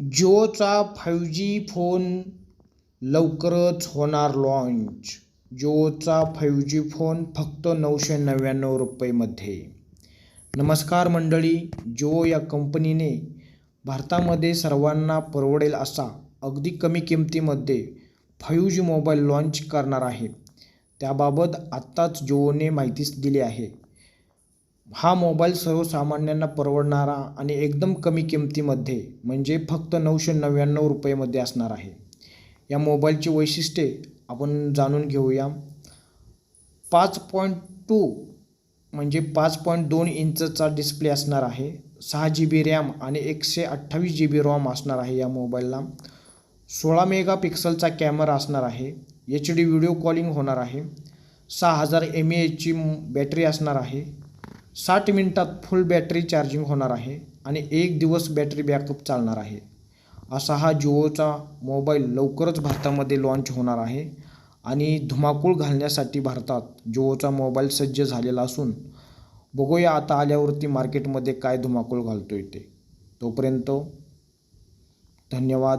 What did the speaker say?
जिओचा five G phone लवकरच होणार लाँच जिओचा फाईव्ह जी फोन फक्त नऊशे नव्याण्णव रुपयेमध्ये नमस्कार मंडळी जिओ या कंपनीने भारतामध्ये सर्वांना परवडेल असा अगदी कमी किमतीमध्ये फाईव्ह जी मोबाईल लाँच करणार आहे. त्याबाबत आत्ताच जिओने माहितीच दिली आहे. हा मोबाईल सर्वसामान्यांना परवडणारा आणि एकदम कमी किमतीमध्ये म्हणजे फक्त नऊशे नव्याण्णव रुपयेमध्ये असणार आहे. या मोबाईलची वैशिष्ट्ये आपण जाणून घेऊया. पाच पॉईंट टू म्हणजे पाच पॉईंट दोन इंचचा डिस्प्ले असणार आहे. सहा जी बी रॅम आणि एकशे अठ्ठावीस जी बी रॉम असणार आहे या मोबाईलला. सोळा मेगा पिक्सलचा कॅमेरा असणार आहे. एच डी व्हिडिओ कॉलिंग होणार आहे. सहा हजार एम ए एचची बॅटरी असणार आहे. साठ मिनटात फुल बॅटरी चार्जिंग होणार आहे आणि एक दिवस बॅटरी बॅकअप चालणार आहे. असा हा जिओचा मोबाईल लवकरच भारतामध्ये लॉन्च होणार आहे आणि धुमाकूळ घालण्यासाठी भारतात जिओचा मोबाईल सज्ज झालेला असून बघूया आता आल्यावरती मार्केटमध्ये काय धुमाकूळ घालतो आहे ते. तोपर्यंत धन्यवाद.